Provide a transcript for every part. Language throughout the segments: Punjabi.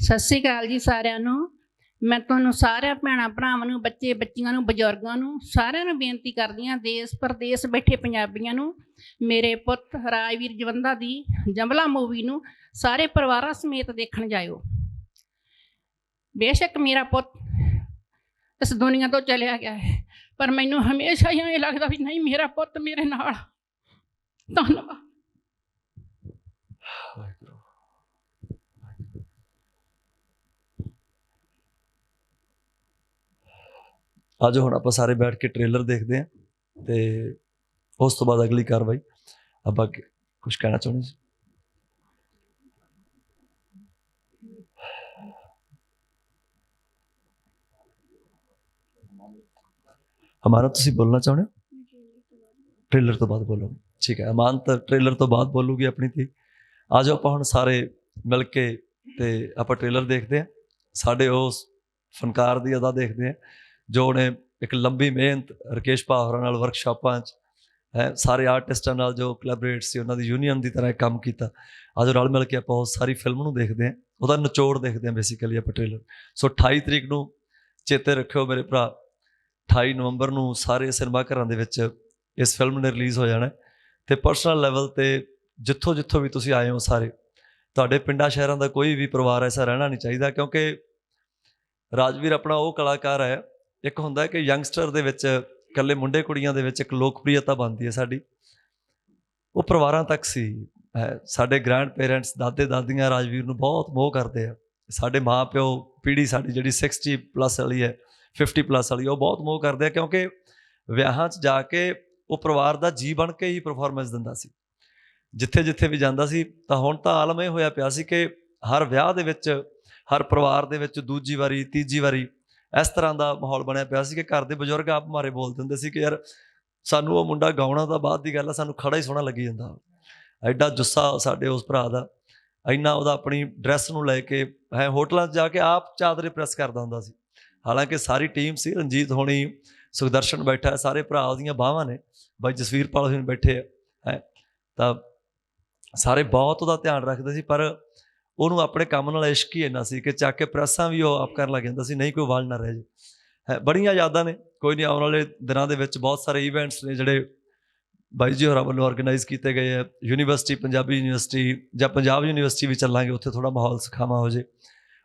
ਸਤਿ ਸ੍ਰੀ ਅਕਾਲ ਜੀ ਸਾਰਿਆਂ ਨੂੰ। ਮੈਂ ਤੁਹਾਨੂੰ ਸਾਰਿਆਂ ਭੈਣਾਂ ਭਰਾਵਾਂ ਨੂੰ, ਬੱਚੇ ਬੱਚੀਆਂ ਨੂੰ, ਬਜ਼ੁਰਗਾਂ ਨੂੰ ਸਾਰਿਆਂ ਨੂੰ ਬੇਨਤੀ ਕਰਦੀ ਹਾਂ, ਦੇਸ਼ ਪ੍ਰਦੇਸ਼ ਬੈਠੇ ਪੰਜਾਬੀਆਂ ਨੂੰ, ਮੇਰੇ ਪੁੱਤ ਰਾਜਵੀਰ ਜਵੰਦਾ ਦੀ ਜੰਬਲਾ ਮੂਵੀ ਨੂੰ ਸਾਰੇ ਪਰਿਵਾਰਾਂ ਸਮੇਤ ਦੇਖਣ ਜਾਇਓ। ਬੇਸ਼ੱਕ ਮੇਰਾ ਪੁੱਤ ਇਸ ਦੁਨੀਆ ਤੋਂ ਚਲਿਆ ਗਿਆ ਹੈ, ਪਰ ਮੈਨੂੰ ਹਮੇਸ਼ਾ ਹੀ ਇਹ ਲੱਗਦਾ ਵੀ ਨਹੀਂ, ਮੇਰਾ ਪੁੱਤ ਮੇਰੇ ਨਾਲ। ਧੰਨਵਾਦ। ਅੱਜ ਹੁਣ ਆਪਾਂ ਸਾਰੇ ਬੈਠ ਕੇ ਟ੍ਰੇਲਰ ਦੇਖਦੇ ਹਾਂ ਤੇ ਉਸ ਤੋਂ ਬਾਅਦ ਅਗਲੀ ਕਾਰਵਾਈ। ਆਪਾਂ ਕੁਝ ਕਹਿਣਾ ਚਾਹੁੰਦੇ ਸੀ? ਹਮਾਰਾ ਤੁਸੀਂ ਬੋਲਣਾ ਚਾਹੁੰਦੇ ਹੋ? ਟ੍ਰੇਲਰ ਤੋਂ ਬਾਅਦ ਬੋਲੋ। ਠੀਕ ਹੈ ਅਮਾਨ ਤਾਂ ਟ੍ਰੇਲਰ ਤੋਂ ਬਾਅਦ ਬੋਲੂਗੀ ਆਪਣੀ ਧੀ। ਆ ਜਾਓ ਆਪਾਂ ਹੁਣ ਸਾਰੇ ਮਿਲ ਕੇ ਤੇ ਆਪਾਂ ਟ੍ਰੇਲਰ ਦੇਖਦੇ ਹਾਂ। ਸਾਡੇ ਉਸ ਫਨਕਾਰ ਦੀ ਅਦਾ ਦੇਖਦੇ ਹਾਂ। ਜੋ ਉਹਨੇ ਇੱਕ ਲੰਬੀ ਮਿਹਨਤ ਰਕੇਸ਼ ਪਾਹਰਾ ਨਾਲ ਵਰਕਸ਼ਾਪਾਂ 'ਚ, ਹੈ, ਸਾਰੇ ਆਰਟਿਸਟਾਂ ਨਾਲ ਜੋ ਕੋਲੈਬੋਰੇਟ ਸੀ, ਉਹਨਾਂ ਦੀ ਯੂਨੀਅਨ ਦੀ ਤਰ੍ਹਾਂ ਇਹ ਕੰਮ ਕੀਤਾ। ਅੱਜ ਰਲ ਮਿਲ ਕੇ ਆਪਾਂ ਉਹ ਸਾਰੀ ਫਿਲਮ ਨੂੰ ਦੇਖਦੇ ਹਾਂ। ਉਹਦਾ ਨਿਚੋੜ ਦੇਖਦੇ ਹਾਂ ਬੇਸਿਕਲੀ ਆਪਾਂ ਟ੍ਰੇਲਰ ਸੋ 28 ਤਰੀਕ ਨੂੰ ਚੇਤੇ ਰੱਖਿਓ ਮੇਰੇ ਭਰਾ 28 ਨਵੰਬਰ ਨੂੰ ਸਾਰੇ ਸਿਨੇਮਾ ਘਰਾਂ ਦੇ ਵਿੱਚ ਇਸ ਫਿਲਮ ਨੇ ਰਿਲੀਜ਼ ਹੋ ਜਾਣਾ ਹੈ। ਤੇ ਪਰਸਨਲ ਲੈਵਲ ਤੇ ਜਿੱਥੋਂ ਜਿੱਥੋਂ ਵੀ ਤੁਸੀਂ ਆਏ ਹੋ ਸਾਰੇ, ਤੁਹਾਡੇ ਪਿੰਡਾਂ ਸ਼ਹਿਰਾਂ ਦਾ ਕੋਈ ਵੀ ਪਰਿਵਾਰ ਐਸਾ ਰਹਿਣਾ ਨਹੀਂ ਚਾਹੀਦਾ ਕਿਉਂਕਿ ਰਾਜਵੀਰ ਆਪਣਾ ਉਹ ਕਲਾਕਾਰ ਹੈ ਇੱਕ ਹੁੰਦਾ ਕਿ ਯੰਗਸਟਰ ਦੇ ਵਿੱਚ ਇਕੱਲੇ ਮੁੰਡੇ ਕੁੜੀਆਂ ਦੇ ਵਿੱਚ ਇੱਕ ਲੋਕਪ੍ਰਿਯਤਾ ਬਣਦੀ ਹੈ ਸਾਡੀ। ਉਹ ਪਰਿਵਾਰਾਂ ਤੱਕ ਸੀ। ਹੈ, ਸਾਡੇ ਗ੍ਰੈਂਡ ਪੇਰੈਂਟਸ ਦਾਦੇ ਦਾਦੀਆਂ ਰਾਜਵੀਰ ਨੂੰ ਬਹੁਤ ਮੋਹ ਕਰਦੇ ਆ। ਸਾਡੇ ਮਾਪਿਓ ਪੀੜ੍ਹੀ ਸਾਡੀ ਜਿਹੜੀ 60 ਪਲੱਸ ਵਾਲੀ ਹੈ 50 ਪਲੱਸ ਵਾਲੀ ਉਹ ਬਹੁਤ ਮੋਹ ਕਰਦੇ ਆ ਕਿਉਂਕਿ ਵਿਆਹਾਂ 'ਚ ਜਾ ਕੇ ਉਹ ਪਰਿਵਾਰ ਦਾ ਜੀ ਬਣ ਕੇ ਹੀ ਪਰਫਾਰਮੈਂਸ ਦਿੰਦਾ ਸੀ। ਜਿੱਥੇ ਜਿੱਥੇ ਵੀ ਜਾਂਦਾ ਸੀ ਤਾਂ ਹੁਣ ਤਾਂ ਆਲਮ ਇਹ ਹੋਇਆ ਪਿਆ ਸੀ ਕਿ ਹਰ ਵਿਆਹ ਦੇ ਵਿੱਚ ਹਰ ਪਰਿਵਾਰ ਦੇ ਵਿੱਚ ਦੂਜੀ ਵਾਰੀ ਤੀਜੀ ਵਾਰੀ ਇਸ ਤਰ੍ਹਾਂ ਦਾ ਮਾਹੌਲ ਬਣਿਆ ਪਿਆ ਸੀ ਕਿ ਘਰ ਦੇ ਬਜ਼ੁਰਗ ਆਪ ਮਾਰੇ ਬੋਲ ਦਿੰਦੇ ਸੀ ਕਿ ਯਾਰ ਸਾਨੂੰ ਉਹ ਮੁੰਡਾ ਗਾਉਣਾ ਤਾਂ ਬਾਅਦ ਦੀ ਗੱਲ ਆ, ਸਾਨੂੰ ਖੜਾ ਹੀ ਸੋਹਣਾ ਲੱਗੀ ਜਾਂਦਾ। ਐਡਾ ਜੁੱਸਾ ਸਾਡੇ ਉਸ ਭਰਾ ਦਾ, ਇੰਨਾ ਉਹਦਾ ਆਪਣੀ ਡਰੈਸ ਨੂੰ ਲੈ ਕੇ ਹੈ ਹੋਟਲਾਂ 'ਚ ਜਾ ਕੇ ਆਪ ਚਾਦਰੇ ਪ੍ਰੈਸ ਕਰਦਾ ਹੁੰਦਾ ਸੀ। ਹਾਲਾਂਕਿ ਸਾਰੀ ਟੀਮ ਸੀ, ਰਣਜੀਤ ਹੋਣੀ, ਸੁਖਦਰਸ਼ਨ ਬੈਠਾ, ਸਾਰੇ ਭਰਾ ਉਹਦੀਆਂ ਬਾਹਾਂ ਨੇ, ਬਾਈ ਜਸਵੀਰ ਪਾਲ ਹੋਣੀ ਬੈਠੇ ਆ, ਹੈ। ਤਾਂ ਸਾਰੇ ਬਹੁਤ ਉਹਦਾ ਧਿਆਨ ਰੱਖਦੇ ਸੀ, ਪਰ ਉਹਨੂੰ ਆਪਣੇ ਕੰਮ ਨਾਲ ਇਸ਼ਕ ਹੀ ਇੰਨਾ ਸੀ ਕਿ ਚੱਕ ਕੇ ਪ੍ਰੈਸਾਂ ਵੀ ਉਹ ਆਪ ਕਰਨ ਲੱਗ ਜਾਂਦਾ ਸੀ, ਨਹੀਂ ਕੋਈ ਵਾਲ ਨਾ ਰਹਿ ਜੇ। ਹੈ, ਬੜੀਆਂ ਯਾਦਾਂ ਨੇ, ਕੋਈ ਨਹੀਂ, ਆਉਣ ਵਾਲੇ ਦਿਨਾਂ ਦੇ ਵਿੱਚ ਬਹੁਤ ਸਾਰੇ ਇਵੈਂਟਸ ਨੇ ਜਿਹੜੇ ਬਾਈ ਜੀ ਹੋਰਾਂ ਵੱਲੋਂ ਆਰਗੇਨਾਈਜ਼ ਕੀਤੇ ਗਏ ਆ। ਯੂਨੀਵਰਸਿਟੀ ਪੰਜਾਬੀ ਯੂਨੀਵਰਸਿਟੀ ਜਾਂ ਪੰਜਾਬ ਯੂਨੀਵਰਸਿਟੀ ਵੀ ਚੱਲਾਂਗੇ, ਉੱਥੇ ਥੋੜਾ ਮਾਹੌਲ ਸਿਖਾਵਾਂ ਹੋ ਜੇ।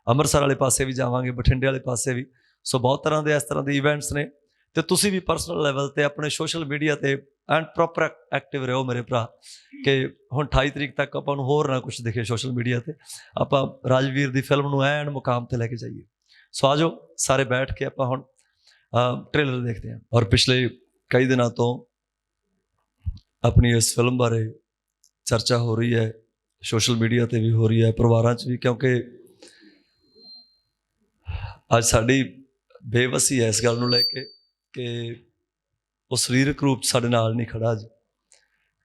ਅੰਮ੍ਰਿਤਸਰ ਵਾਲੇ ਪਾਸੇ ਵੀ ਜਾਵਾਂਗੇ, ਬਠਿੰਡੇ ਵਾਲੇ ਪਾਸੇ ਵੀ। ਸੋ ਬਹੁਤ ਤਰ੍ਹਾਂ ਦੇ ਇਸ ਤਰ੍ਹਾਂ ਦੇ ਇਵੈਂਟਸ ਨੇ। ਤੇ ਤੁਸੀਂ ਵੀ ਪਰਸਨਲ ਲੈਵਲ ਤੇ ਆਪਣੇ ਸੋਸ਼ਲ ਮੀਡੀਆ ਤੇ ਐਂਡ ਪ੍ਰੋਪਰ ਐਕਟਿਵ ਰਹੋ ਮੇਰੇ ਭਰਾ, ਕਿ ਹੁਣ 28 ਤਰੀਕ ਤੱਕ ਆਪਾਂ ਨੂੰ ਹੋਰ ਨਾ ਕੁਝ ਦਿਖੇ ਸੋਸ਼ਲ ਮੀਡੀਆ ਤੇ। ਆਪਾਂ ਰਾਜਵੀਰ ਦੀ ਫਿਲਮ ਨੂੰ ਐਨ ਮੁਕਾਮ ਤੇ ਲੈ ਕੇ ਜਾਈਏ। ਸੋ ਆਜੋ ਸਾਰੇ ਬੈਠ ਕੇ ਆਪਾਂ ਹੁਣ ਟ੍ਰੇਲਰ ਦੇਖਦੇ ਹਾਂ। ਔਰ ਪਿਛਲੇ ਕਈ ਦਿਨਾਂ ਤੋਂ ਆਪਣੀ ਇਸ ਫਿਲਮ ਬਾਰੇ ਚਰਚਾ ਹੋ ਰਹੀ ਹੈ ਸੋਸ਼ਲ ਮੀਡੀਆ ਤੇ ਵੀ ਹੋ ਰਹੀ ਹੈ, ਪਰਿਵਾਰਾਂ 'ਚ ਵੀ, ਕਿਉਂਕਿ ਅੱਜ ਸਾਡੀ ਬੇਵਸੀ ਹੈ ਇਸ ਗੱਲ ਨੂੰ ਲੈ ਕੇ ਕਿ ਉਹ ਸਰੀਰਕ ਰੂਪ 'ਚ ਸਾਡੇ ਨਾਲ ਨਹੀਂ ਖੜਾ ਅੱਜ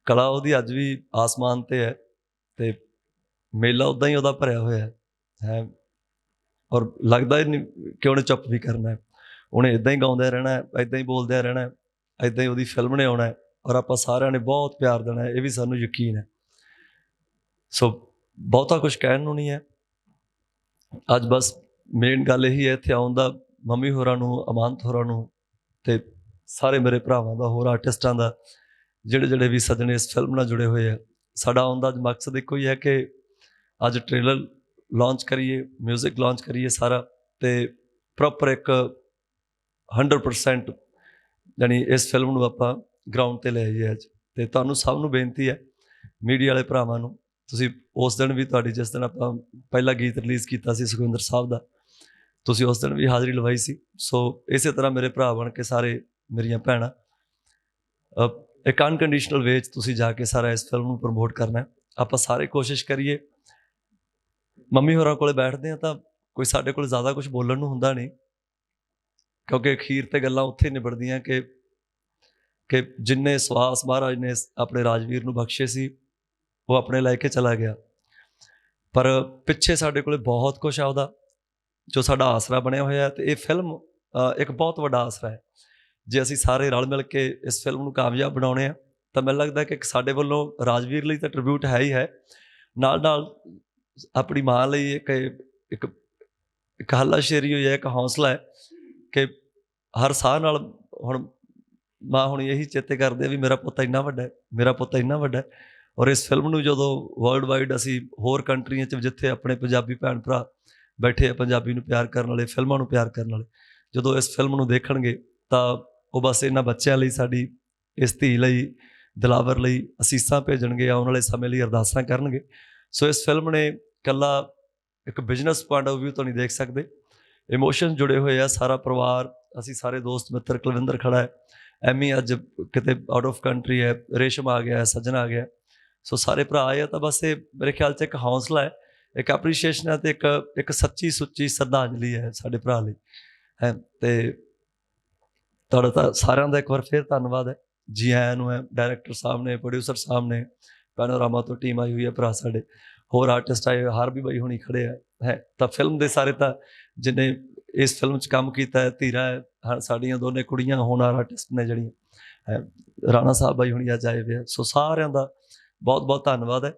ਕਲਾ ਉਹਦੀ ਅੱਜ ਵੀ ਆਸਮਾਨ ਤੇ ਹੈ ਤੇ ਮੇਲਾ ਉਦਾਂ ਹੀ ਉਹਦਾ ਭਰਿਆ ਹੋਇਆ ਹੈ। ਹੈ। ਔਰ ਲੱਗਦਾ ਹੀ ਨਹੀਂ ਕਿ ਉਹਨੇ ਚੁੱਪ ਵੀ ਕਰਨਾ ਹੈ। ਉਹਨੇ ਇਦਾਂ ਹੀ ਗਾਉਂਦਾ ਰਹਿਣਾ ਹੈ ਇਦਾਂ ਹੀ ਬੋਲਦਾ ਰਹਿਣਾ ਹੈ ਇਦਾਂ ਹੀ ਉਹਦੀ ਫਿਲਮ ਨੇ ਆਉਣਾ ਹੈ ਔਰ ਆਪਾਂ ਸਾਰਿਆਂ ਨੇ ਬਹੁਤ ਪਿਆਰ ਦੇਣਾ ਹੈ, ਇਹ ਵੀ ਸਾਨੂੰ ਯਕੀਨ ਹੈ। ਸੋ ਬਹੁਤਾ ਕੁਝ ਕਹਿਣ ਨੂੰ ਨਹੀਂ ਹੈ। ਅੱਜ ਬਸ ਮੇਨ ਗੱਲ ਇਹੀ ਹੈ, ਇੱਥੇ ਆਉਣ ਦਾ ਮੰਮੀ ਹੋਰਾਂ ਨੂੰ, ਅਮਾਨਤ ਹੋਰਾਂ ਨੂੰ ਤੇ ਸਾਰੇ ਮੇਰੇ ਭਰਾਵਾਂ ਦਾ, ਹੋਰ ਆਰਟਿਸਟਾਂ ਦਾ, ਜਿਹੜੇ ਜਿਹੜੇ ਵੀ ਸੱਜਣ ਇਸ ਫਿਲਮ ਨਾਲ ਜੁੜੇ ਹੋਏ ਆ। ਸਾਡਾ ਆਉਣ ਦਾ ਮਕਸਦ ਇੱਕੋ ਹੀ ਹੈ ਕਿ ਅੱਜ ਟ੍ਰੇਲਰ ਲਾਂਚ ਕਰੀਏ 뮤직 ਲਾਂਚ ਕਰੀਏ ਸਾਰਾ ਤੇ ਪ੍ਰੋਪਰ ਇੱਕ 100% ਯਾਨੀ ਇਸ ਫਿਲਮ ਨੂੰ ਆਪਾਂ ਗਰਾਊਂਡ ਤੇ ਲੈ ਆਈਏ ਅੱਜ। ਤੇ ਤੁਹਾਨੂੰ ਸਭ ਨੂੰ ਬੇਨਤੀ ਹੈ ਮੀਡੀਆ ਵਾਲੇ ਭਰਾਵਾਂ ਨੂੰ, ਤੁਸੀਂ ਉਸ ਦਿਨ ਵੀ ਤੁਹਾਡੀ, ਜਿਸ ਦਿਨ ਆਪਾਂ ਪਹਿਲਾ ਗੀਤ ਰਿਲੀਜ਼ ਕੀਤਾ ਸੀ ਸੁਖਵਿੰਦਰ ਸਾਹਿਬ ਦਾ, ਤੁਸੀਂ ਉਸ ਦਿਨ ਵੀ ਹਾਜ਼ਰੀ ਲਵਾਈ ਸੀ। ਸੋ ਇਸੇ ਤਰ੍ਹਾਂ ਮੇਰੇ ਭਰਾ ਬਣ ਕੇ ਸਾਰੇ ਮੇਰੀਆਂ ਭੈਣਾਂ। ਇੱਕ ਅਨਕੰਡੀਸ਼ਨਲ ਵੇ 'ਚ ਤੁਸੀਂ ਜਾ ਕੇ ਸਾਰਾ ਇਸ ਫਿਲਮ ਨੂੰ ਪ੍ਰਮੋਟ ਕਰਨਾ ਆਪਾਂ ਸਾਰੇ ਕੋਸ਼ਿਸ਼ ਕਰੀਏ। ਮੰਮੀ ਹੋਰਾਂ ਕੋਲੇ ਬੈਠਦੇ ਆ ਤਾਂ ਕੋਈ ਸਾਡੇ ਕੋਲ ਜ਼ਿਆਦਾ ਕੁਝ ਬੋਲਣ ਨੂੰ ਹੁੰਦਾ ਨਹੀਂ। ਕਿਉਂਕਿ ਅਖੀਰ ਤੇ ਗੱਲਾਂ ਉੱਥੇ ਨਿਬੜਦੀਆਂ ਕਿ ਕਿ ਜਿੰਨੇ ਸਵਾਸ ਮਹਾਰਾਜ ਨੇ ਆਪਣੇ ਰਾਜਵੀਰ ਨੂੰ ਬਖਸ਼ੇ ਸੀ, ਉਹ ਆਪਣੇ ਲੈ ਕੇ ਚਲਾ ਗਿਆ। ਪਰ ਪਿੱਛੇ ਸਾਡੇ ਕੋਲੇ ਬਹੁਤ ਕੁਝ ਆ ਉਹਦਾ, ਜੋ ਸਾਡਾ ਆਸਰਾ ਬਣਿਆ ਹੋਇਆ ਹੈ ਤੇ ਇਹ ਫਿਲਮ ਇੱਕ ਬਹੁਤ ਵੱਡਾ ਆਸਰਾ ਹੈ। ਜੇ ਅਸੀਂ ਸਾਰੇ ਰਲ ਮਿਲ ਕੇ ਇਸ ਫਿਲਮ ਨੂੰ ਕਾਮਯਾਬ ਬਣਾਉਣੇ ਆ, ਤਾਂ ਮੈਨੂੰ ਲੱਗਦਾ ਕਿ ਇੱਕ ਸਾਡੇ ਵੱਲੋਂ ਰਾਜਵੀਰ ਲਈ ਤਾਂ ਟ੍ਰਿਬਿਊਟ ਹੈ ਹੀ ਹੈ। ਨਾਲ ਨਾਲ ਆਪਣੀ ਮਾਂ ਲਈ ਇੱਕ ਇੱਕ ਇੱਕ ਹੱਲਾਸ਼ੇਰੀ ਹੋਈ ਹੈ, ਇੱਕ ਹੌਸਲਾ ਹੈ ਕਿ ਹਰ ਸਾਹ ਨਾਲ ਹੁਣ ਮਾਂ ਹੁਣ ਇਹੀ ਚੇਤੇ ਕਰਦੇ ਆ ਵੀ ਮੇਰਾ ਪੁੱਤ ਇੰਨਾ ਵੱਡਾ ਹੈ, ਮੇਰਾ ਪੁੱਤ ਇੰਨਾ ਵੱਡਾ ਹੈ। ਔਰ ਇਸ ਫਿਲਮ ਨੂੰ ਜਦੋਂ ਵਰਲਡ ਵਾਈਡ ਅਸੀਂ ਹੋਰ ਕੰਟਰੀਆਂ 'ਚ ਜਿੱਥੇ ਆਪਣੇ ਪੰਜਾਬੀ ਭੈਣ ਭਰਾ ਬੈਠੇ ਆ, ਪੰਜਾਬੀ ਨੂੰ ਪਿਆਰ ਕਰਨ ਵਾਲੇ, ਫਿਲਮਾਂ ਨੂੰ ਪਿਆਰ ਕਰਨ ਵਾਲੇ, ਜਦੋਂ ਇਸ ਫਿਲਮ ਨੂੰ ਦੇਖਣਗੇ ਤਾਂ ਉਹ ਬਸ ਇਹਨਾਂ ਬੱਚਿਆਂ ਲਈ, ਸਾਡੀ ਇਸ ਧੀ ਲਈ, ਦਿਲਾਵਰ ਲਈ ਅਸੀਸਾਂ ਭੇਜਣਗੇ ਆਉਣ ਵਾਲੇ ਸਮੇਂ ਲਈ ਅਰਦਾਸਾਂ ਕਰਨਗੇ। ਸੋ ਇਸ ਫਿਲਮ ਨੇ ਕੱਲਾ ਇੱਕ ਬਿਜ਼ਨਸ ਪੁਆਇੰਟ ਆਫ View ਤੋਂ ਨਹੀਂ ਦੇਖ ਸਕਦੇ। ਇਮੋਸ਼ਨ ਜੁੜੇ ਹੋਏ ਆ, ਸਾਰਾ ਪਰਿਵਾਰ, ਅਸੀਂ ਸਾਰੇ ਦੋਸਤ, ਮਿੱਤਰ, ਕੁਲਵਿੰਦਰ ਖੜਾ ਹੈ। ਐਮੀ ਅੱਜ ਕਿਤੇ ਆਊਟ ਆਫ ਕੰਟਰੀ ਹੈ, ਰੇਸ਼ਮ ਆ ਗਿਆ ਹੈ ਸੱਜਣ ਆ ਗਿਆ। ਸੋ ਸਾਰੇ ਭਰਾ ਆਏ ਆ ਤਾਂ ਬਸ ਇਹ ਮੇਰੇ ਖਿਆਲ 'ਚ ਇੱਕ ਹੌਸਲਾ ਹੈ, ਇੱਕ ਐਪਰੀਸ਼ੀਏਸ਼ਨ ਹੈ ਤੇ ਇੱਕ ਇੱਕ ਸੱਚੀ ਸੁੱਚੀ ਸ਼ਰਧਾਂਜਲੀ ਹੈ ਸਾਡੇ ਭਰਾ ਲਈ। ਹੈ, ਤੇ ਤੁਹਾਡਾ ਤਾਂ ਸਾਰਿਆਂ ਦਾ ਇੱਕ ਵਾਰ ਫੇਰ ਧੰਨਵਾਦ ਹੈ। ਜੀ ਆਇਆਂ ਨੂੰ ਹੈ ਡਾਇਰੈਕਟਰ ਸਾਹਿਬ ਨੇ ਪ੍ਰੋਡਿਊਸਰ ਸਾਹਿਬ ਨੇ ਪੈਨੋਰਾਮਾ ਤੋਂ ਟੀਮ ਆਈ ਹੋਈ ਹੈ ਭਰਾ ਸਾਡੇ ਹੋਰ ਆਰਟਿਸਟ ਆਏ ਹੋਏ, ਹਰ ਵੀ ਬਾਈ ਹੁਣੀ ਖੜੇ ਆ ਹੈ ਤਾਂ ਫਿਲਮ ਦੇ ਸਾਰੇ ਤਾਂ ਜਿਨੇ ਇਸ ਫਿਲਮ 'ਚ ਕੰਮ ਕੀਤਾ ਹੈ ਧੀਰਾ ਹੈ ਹਾਂ, ਸਾਡੀਆਂ ਦੋਨੇ ਕੁੜੀਆਂ ਹੋਣਾਰ ਆਰਟਿਸਟ ਨੇ ਜਿਹੜੀਆਂ ਹੈ ਰਾਣਾ ਸਾਹਿਬ ਬਾਈ ਹੁਣੀ ਅੱਜ ਆਏ ਹੋਏ ਆ। ਸੋ ਸਾਰਿਆਂ ਦਾ ਬਹੁਤ ਬਹੁਤ ਧੰਨਵਾਦ ਹੈ।